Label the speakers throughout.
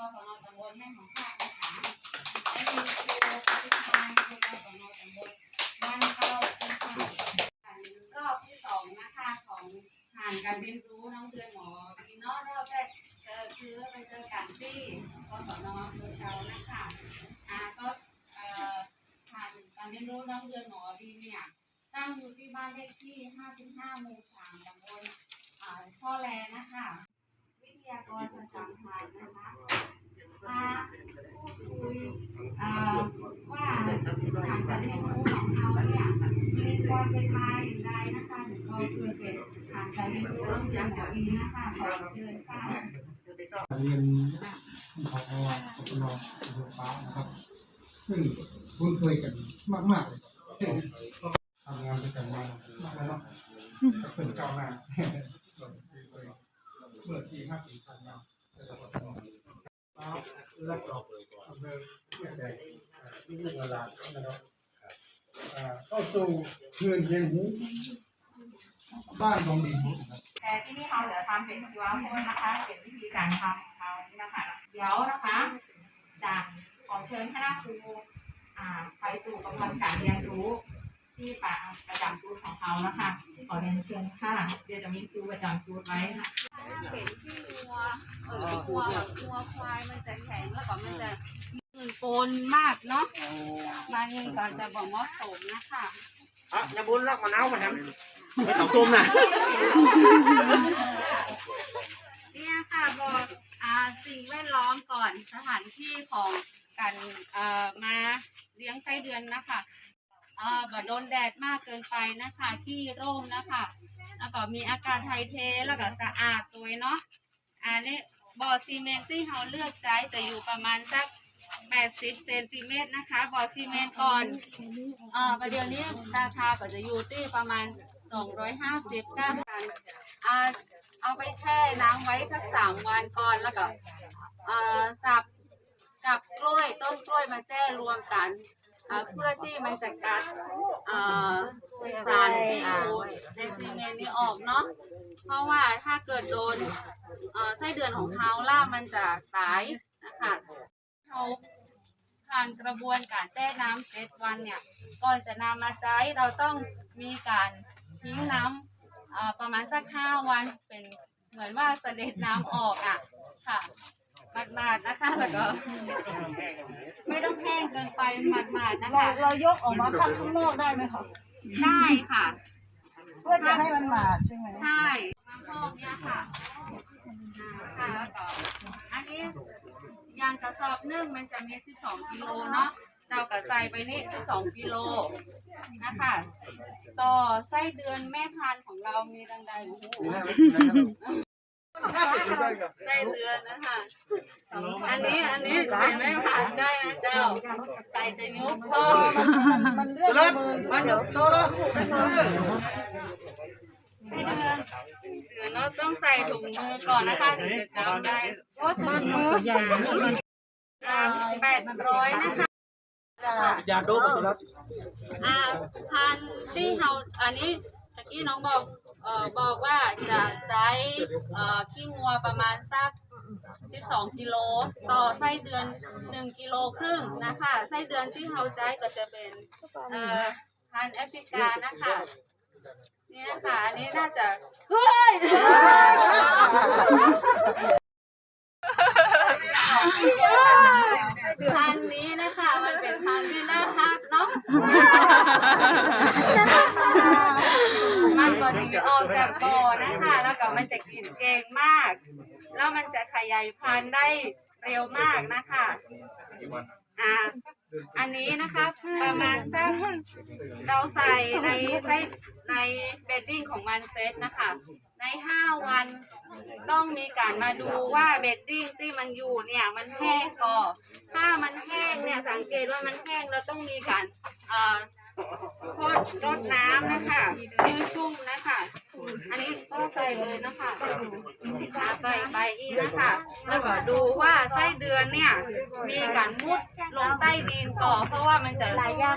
Speaker 1: กศนตำบลแม่ของข้านะคะและมีครูปฏิบัติการครูกศนตำบลบ้านเก้าเป็นค่ะรอบที่สองนะคะของผ่านการเรียนรู้น้องเดือนหมอดีเนาะรอบแรกเจอคือไปเจอกันที่กศนอำเภอเจ้านะคะอ่าก็เอ่อผ่านการเรียนรู้น้องเดือนหมอดีเนี่ยตั้งอยู่ที่บ้านเลขที่ 55หมู่3ตำบลอ่าช่อแลนะคะ วิทยากรประจำฐานนะคะมาพูดคุยเอ่อว่าฐานการเรียนรู้ของเขาเนี่ยมี ความเป็นมาอย่างไรนะคะถึงเราเกิดเป็นฐานการเรียนรู้องอย่างดีนะคะขอเชิญค่ะ
Speaker 2: เรียนของเราของเราไฟฟ้านะครับ ซึ่งคุ้นเคยกันมากๆเลยทำงานด้วยกันมามากแล้วเนาะเป็นก้าหน้าเมื่อที่ห้าปีผ่านมาแล้วก็อำเภอแม่แดงที่มีเวลานะครับเข้าสู่ เงินเรียนรู้บ้านของดีมุนะครับ
Speaker 1: แต่ที่นี่เราเหลือทำเป็นคิวอาร์โค้ดนะคะเป็นวิธีการทำของเขานะคะเดี๋ยวนะคะจากขอเชิญคณะครูอ่าไปสู่กระบวนการเรียนรู้ ที่ป่าประจำจูดของเขานะคะ ขอเรียนเชิญค่ะ เดี๋ยวจะมีครูประจำจูดไว้ค่ะ
Speaker 3: เห็นที่งัวเอองัวแบบงัวควายมันจะแข็งแล้วก็มันจะมือโกนมากเนาะบางอย่างก็จะบอกเหมาะสมนะคะ
Speaker 4: อะอย่าบุญลอกมะนาวมาทำไม่ต้องซุ่มนะ
Speaker 3: เนี่ยค่ะบอกอ่าสิ่งแวดล้อมก่อนสถานที่ของการเอ่อมาเลี้ยงไส้เดือนนะคะเอ่อบ่โดนแดดมากเกินไปนะคะ ที่ร่มนะคะ แล้วก็มีอากาศไทยเทแล้วก็สะอาดตัวเนาะอันนี้บ่อซีเมนต์ที่เราเลือกใช้จะอยู่ประมาณสัก 80เซนติเมตรนะคะบ่อซีเมนต์ก่อนเอ่อประเดี๋ยวนี้ราคาก็จะอยู่ที่ประมาณ 250ก้ากันอ่าเอาไปแช่น้ำไว้สักสามวันก่อนแล้วก็เอ่อสับกับกล้วยต้นกล้วยมาแช่รวมกันอ่าเพื่อที่มันจะกัดเอ่อสารที่อยู่ในซีเมนต์นี้ออกเนาะเพราะว่าถ้าเกิดโดนเอ่อไส้เดือนของเขาล่ามันจะตายนะคะ เราผ่านกระบวนการแช่น้ำเจ็ดวันเนี่ยก่อนจะนำมาใช้เราต้องมีการทิ้งน้ำเอ่อประมาณสักห้าวันเป็นเหมือนว่าเสด็จน้ำออกอะค่ะหมาดๆนะคะแล้วก็ไม่ต้องแห้งเกินไปหมาดๆนะ
Speaker 5: เรา
Speaker 3: คะ
Speaker 5: เรายกออกมาพักข้างนอกได้ไหมคะ
Speaker 3: ได้ค่ะ
Speaker 5: เพื่อจะให้มันหมาดใช่ไหม
Speaker 3: ใช่มาพอกเนี่ยค่ะอ่าค่ะแล้วก็อันนี้ ยางกระสอบหนึ่งมันจะมี 12 กิโลเนาะเราก็ใส่ไปนี่ 12 กิโลนะคะ ต่อไส้เดือนแม่พันธุ์ของเรามีดังใดโอ้โหไส้เดือนนะคะอันนี้อันนี้ใส่แม่พันธุ์ได้นะเจ้าไก่จะยุบพ่อ
Speaker 5: มันเลื่อนมือ
Speaker 4: มันโซโล่
Speaker 3: ไส้เดือนเดือนเราต้องใส่ถุงมือก่อนนะคะถึงจะจับได้ เพราะถุงมืออ่าแปดร้อยนะคะ
Speaker 4: ยาโดบสุรัต
Speaker 3: อ่าพันที่เราอันนี้ตะกี้น้องบอกเอ่อบอกว่าจะใช้เอ่อขี้งัวประมาณสัก12กิโลต่อไส้เดือน 1กิโลครึ่งนะคะไส้เดือนที่เราใช้ก็จะเป็นเอ่อพันแอฟริกานะคะนี่นะคะอันนี้น่าจะเฮ้ยพันธุ์นี้นะคะ มันเป็นพันธุ์ที่น่ารักเนาะ มันก็ดีออกจากบ่อนะคะ แล้วก็มันจะกินเก่งมาก แล้วมันจะขยายพันธุ์ได้เร็วมากนะคะ อ่า อันนี้นะคะประมาณสักเราใส่ในในในเบดดิ้งของมันเซตนะคะ ในห้าวันต้องมีการมาดูว่าเบดดิ้งที่มันอยู่เนี่ยมันแห้งก่อนถ้ามันแห้งเนี่ยสังเกตว่ามันแห้งเราต้องมีการเอ่อ พ่นรดน้ำนะคะยืดชุ่มนะคะ อันนี้ก็ใส่เลยนะคะอ่าใส่ไปอีกนะคะ แล้วก็ดูว่าไส้เดือนเนี่ย มีการมุดลงใต้ดินก่อ เพราะว่ามันจะ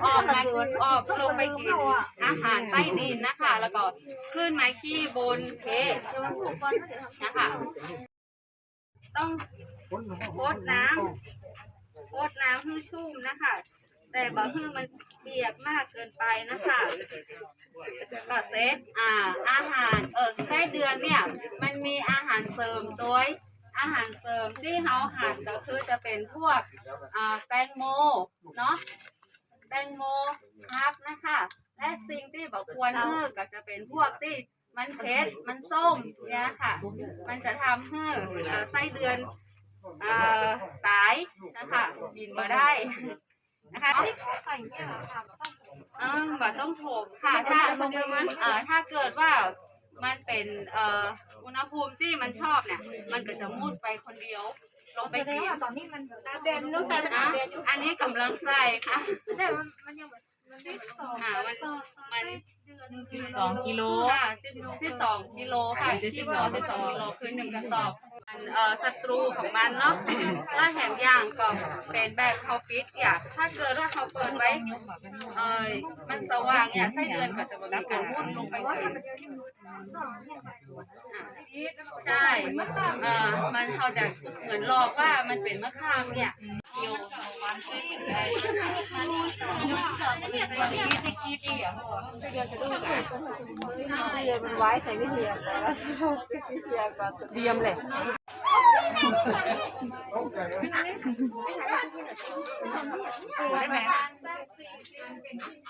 Speaker 3: ออกมาออกลงไปกินอาหารใต้ดินนะคะ แล้วก็ขึ้นมาขี้บนเคสนะคะ ต้องโคตรน้ำโคตรน้ำให้ชุ่มนะคะ แต่บะฮือมันเปียกมากเกินไปนะคะก็เซตอ่าอาหารเออไส้เดือนเนี่ยมันมีอาหารเสริมโดยอาหารเสริมที่เขาหันก็คือจะเป็นพวกอ่าแตงโมเนาะแตงโมครับนะคะและสิ่งที่บอกควรเฮือก็จะเป็นพวกที่มันเผ็ดมันส้มเนี่ยค่ะ มันจะทำให้ไส้เดือนอตายนะคะบินมาได้ นะคะอ่าบ่ต้องโถมค่ะถ้าเอ่อถ้าเกิดว่ามันเป็นเอ่ออุณหภูมิที่มันชอบเนี่ย มันก็จะมุดไปคนเดียว ลงไปกิน
Speaker 5: ตอนนี้มันเด่นลูกชายมัน
Speaker 3: อะ
Speaker 5: เด่นอยู่
Speaker 3: อันนี้กำลังใส่ค่ะ
Speaker 5: แต่มันมันยังมันได้สอง
Speaker 3: อ่ามันมัน
Speaker 6: สองกิโล
Speaker 3: ค่ะสิบสิบสองกิโลค่ะสิบสองสิบสองกิโลคือหนึ่งกระสอบมันเอ่อศัตรูของมันเนาะถ้าแถมอย่างก็เป็นแบบเขาปิดอย่างถ้าเกิดว่าเขาเปิดไว้เอ่อมันสว่างเนี่ยไส้เดือนก็จะมีการพุ่นลงไปเลยใช่เอ่อมันเขาจะเหมือนหลอกว่ามันเป็นมะขามเนี่ยโยมันช่วยถึงได้
Speaker 5: เรียนมันไว้ใส่วิทยาแต่ละวิทยาก่อน
Speaker 6: เดียมเลย
Speaker 3: ป้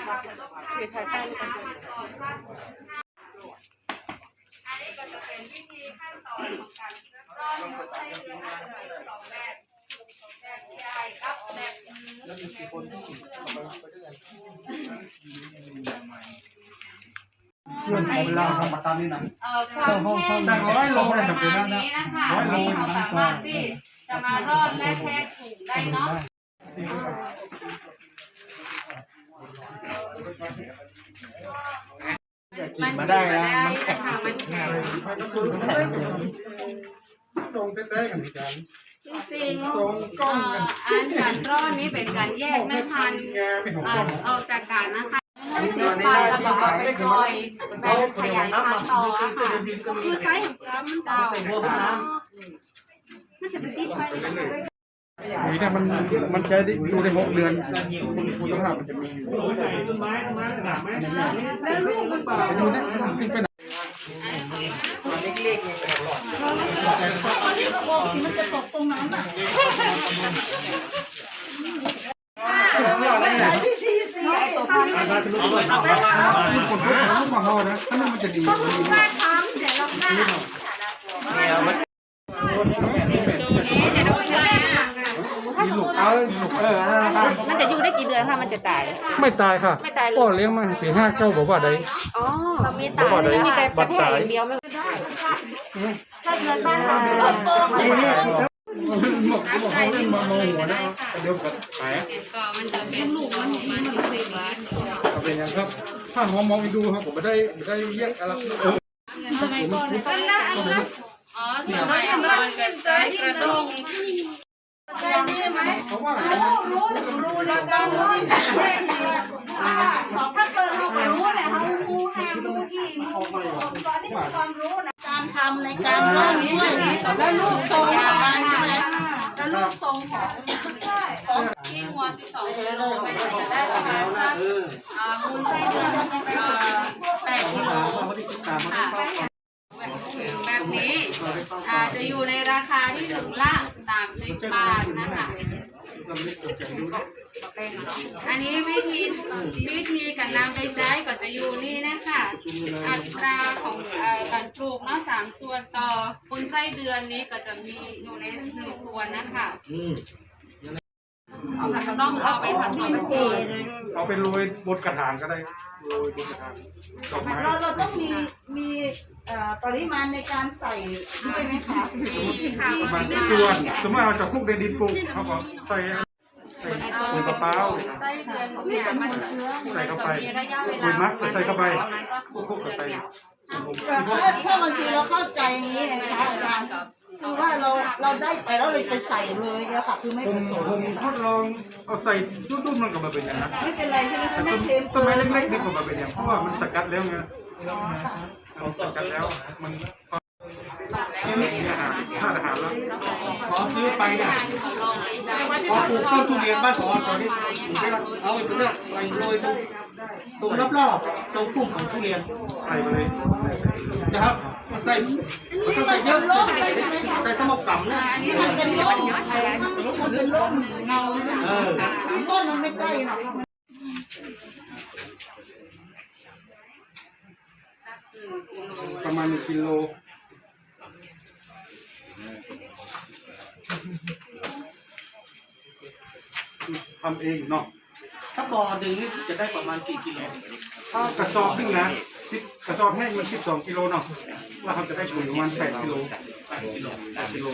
Speaker 3: ำเนี่ยเราจะต้องฆ่าไส้น้ำมันก่อนว่าอันนี้ก็จะเป็นวิธีขั้นตอนของการร่อนหัวไส้เดือนนะจะมีสองแบบแบบใหญ่กับแบบมือ
Speaker 2: เพื่อนของเราทำมาตามนี้นะ
Speaker 3: เออความแห้งประมาณนี้นะคะที่เขาสามารถที่จะมารอดและแทกถุงได้เนาะ มันมาได้แล้วมันแข็งมันแข็ง
Speaker 2: ส่งเต้ๆกันกัน
Speaker 3: จริงๆเอ่ออันการรอดนี้เป็นการแยกแม่พันธุ์
Speaker 2: อง
Speaker 3: เอ่
Speaker 2: ต้
Speaker 3: อนออกจากกันนะคะติดไปแล้วก็เอาไปปล่อยแบบขยายพันธุ์ต่อค่ะคือไซส์ของกรามมันเก่ามันจะเป็นติดไปเลย
Speaker 2: ปุ๋ยเนี่ยมันมันใช้ได้อยู่ได้หกเดือนคุณภาพมันจะมีอยู่
Speaker 5: แล้วลูกมัน
Speaker 2: อยู่ได้มันขึ้นไปไหน
Speaker 5: บอกที่มันจะตกตรงนั้นอะที่ซีซีตก
Speaker 2: มันคนพูดของลูกมาห่อนะถ้ามันจะดีดี
Speaker 5: มาทำเดี๋ยว เราหน้า
Speaker 2: มีลูกเอาลูกเออ
Speaker 6: มันจะอยู่ได้กี่เดือนคะมันจะตาย
Speaker 2: ไม่ตายค่ะ
Speaker 6: ไม่ตายเลย
Speaker 2: พ่อเลี้ยงมาสี่ห้าเก้าบอกว่าได้
Speaker 6: อ๋อเราไม่ตายเลยนี่แกกระแทกอย่างเดียวไม่
Speaker 2: ตัวนี้หมกบอกเขาเล่นมาโมหัวนะเดี๋ยวกับแผล
Speaker 3: ก็มันจะเป็นลูกมันของมันที่เคยมา
Speaker 2: เอาเป็นยังครับ ถ้าหอมมองไปดูครับผมไม่ได้ไม่ได้แยกอะไรเออ
Speaker 3: สมัยก่อนก็น่าอ๋อสมัยก่อนก็ใช้กระด้ง
Speaker 2: เพราะว่า
Speaker 5: รู้รู้แล้วก็รู้แค่ทีถ้าเกิดเรารู้แหละเขารู้หามรู้ที่รู้ตอนนี้ความรู้นะการทำในการร่อนด้วยแล้วลูกทรงของมันใช่ไหมแล้วลูกทรงของของ
Speaker 3: ที่หัว12กิโลไมันจะได้ประมาณสักอ่ามูลไส้เดือนเอ่อ8กิโลค่ะแบบนี้อ่ากในราคาที่ถึงละ30บาทนะคะอันนี้วิธีวิธีการนำไปใช้ก็จะอยู่นี่นะคะอัตราของอการปลูกเนาะสามส่วนต่อปุนไส้เดือนนี้ก็จะมีอยู่ในหนึ่งส่วนนะคะ ต้องเอาไปผสมก่อน
Speaker 2: เอาไปโรยบนกระถางก็ได้โรยบนกระถางดอกไม้
Speaker 5: เราเราต้องมีมีเอ่อปริมาณในการใส่ด้วยไหมคะ
Speaker 3: มีค่ะ
Speaker 2: ประมาณส่วนสมมติเอาจากคุกในดินปลูกเขาก็ใส่ใส่ใส่มะพร้าว
Speaker 3: ไส้เดือนเนี่ยมันมันจะมีระยะเวลา
Speaker 2: ปุ๋ยมักใส่เข้าไป
Speaker 3: ประมาณสักหกเดือนเนี่ย
Speaker 5: ถ้าถ้าบางทีเราเข้าใจอย่างนี้นะคะอาจารย์ คือว่าเราเราได้ไปแล้วเลยไปใส่เลยเนี่ยค่ะคือไม่
Speaker 2: ผม
Speaker 5: ผสม
Speaker 2: ผมทดลองเอาใส่ตุ้มๆมันก็มาเป็นอย่างนั้น
Speaker 5: ไม่เป็นไรใช่ไหมคะไม่เค็ม
Speaker 2: ต้นไม้เล็กๆนี่ก็มาเป็นอย่างเพราะว่ามันสกัดแล้วไงมันสกัดแล้วมันนี่นี่อาหารธาตุอาหารแล้ว
Speaker 7: ขอซื้อไปเนี่ย
Speaker 3: ลองไปได้
Speaker 7: ขอปลูกต้นทุเรียนบ้านขอตอนนี้ผมไม่รับเอาไอ้ตัวเนี้ยใส่โรยตรง ตรงรอบๆตรงปุ่มของทุเรียน
Speaker 2: ใส่ไปเลย
Speaker 7: นะครับมาใส่มาใส่เยอะ
Speaker 5: ใช่ไหมคะ
Speaker 7: ใส่สมบกำนี่ย
Speaker 5: ที่มันเป็นร่มมันเป็นร่มเงาที่ต้นมันไม่ใกล้หรอก
Speaker 2: ประมาณหนึ่งกิโลทำเองเนาะ
Speaker 7: ถ้าบ่อหนึ่งนี่จะได้ประมาณกี่กิโล
Speaker 2: ถ้ากระสอบนึงนะสิบกระสอบแห้งมันสิบสองกิโลเนาะแล้วเขาจะได้ปุ๋ยประมาณแปดกิโล
Speaker 7: แปดกิโล
Speaker 2: แปดกิโล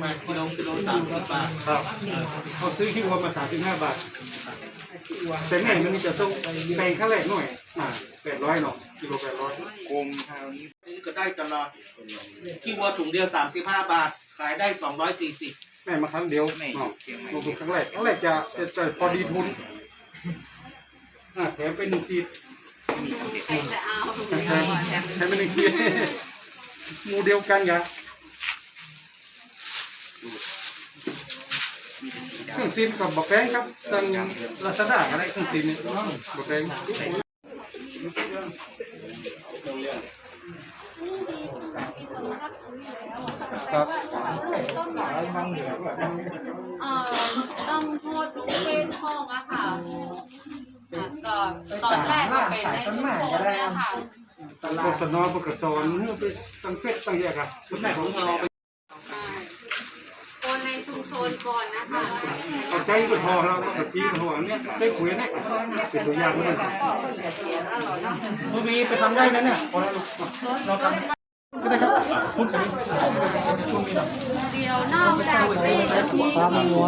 Speaker 7: แปดกิโลกิโลสามสิบบาท
Speaker 2: ครับเขาซื้อที่วัวมาสามสิบห้าบาทแต่แม่มันนี่จะต้องแบ่งค่าแรกหน่อยอ่าแปดร้อยเนาะกิโลแปดร้อย
Speaker 7: กลมคราวนี้นี่ก็ได้ตลอดที่วัวถุงเดียวสามสิบห้าบาท ขายได้สองร้อยสี่สิบ
Speaker 2: แม่มาครั้งเดียวเนาะลงทุนครั้งแรกครั้งแรกจะจะจะพอดีทุนอ่าแถมเป็นหนึ่งขีด
Speaker 3: ใครจะเอา
Speaker 2: แถมแถมเป็นหนึ่งขีดหมูเดียวกันอย่าเครื่องซีนกับบอกแกงครับตั้งลาซาด้าอะไรเครื่องซีนเนี่ยบอกแกงครับ
Speaker 3: เอ่อต้องโทษเพศห้องอะค่ะอะก็ตอนแรกก็เป็นในชุมชนเนี่ยค่ะ
Speaker 2: โฆษณาประกาศสอนเพื่อไปตั้งเฟซตั้งแยกอะ
Speaker 7: คุณแม่ของเรา
Speaker 3: อ่าคนในชุมชนก่อนนะคะ
Speaker 2: เอาใจก็พอแล้วตะกี้ก็พอเนี่ยได้คุยเนี่ยเป็นตัวอย่างเลย
Speaker 7: คุณมีไปทำได้นะเนี่ยพอแล้วลูก เดี๋ย
Speaker 3: วนอกจากที่จะมีที่หัว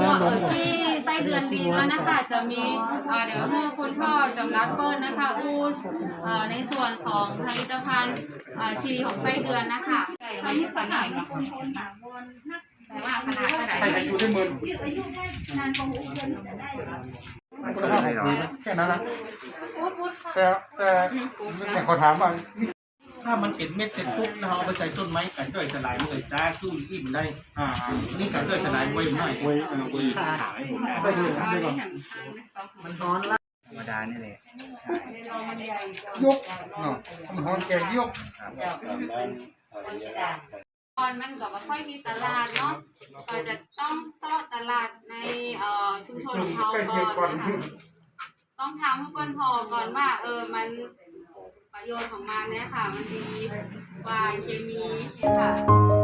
Speaker 3: ที่ใต้เดือนดีแล้วนะคะจะมีเดี๋ยวให้คุณพ่อจำรัดเปิ้ลนะคะพูดในส่วนของผลิตภัณฑ์ชีของไส้เดือนนะคะทำให้สักหนแต่ว่าขนาดเท่าไหร่
Speaker 2: ใครจะอยู่ได้เมือง
Speaker 7: แค่นั้นนะ
Speaker 2: แต่แต่แต่ขอถามว่า
Speaker 7: ถ้ามันเป็นเม็ดเสร็จปุ๊บเราเอาไปใส่ต้นไม้กันด้วยสลายมันเลยจ้าสู้อิ่มได้
Speaker 2: อ่า
Speaker 7: นี่กันด้วยสลายไว้หน่อย
Speaker 2: ไว้เออไว้
Speaker 7: ขายผม
Speaker 3: เอ่อนี่แหม่มข้างนะ
Speaker 7: ธรรมดานี่แหละ
Speaker 2: ยกเนาะมันหอนแกงยก
Speaker 3: ตอนมันก็ไม่ค่อยมีตลาดเนาะก็จะต้องซอดตลาดในชุมชนเขา
Speaker 2: ก่อน
Speaker 3: นนะคะต้องทำให้เพื่อนพอก่อนว่าเออมัน ประโยชน์ของมันเนี่ยค่ะ มันดีกว่าเคมีค่ะ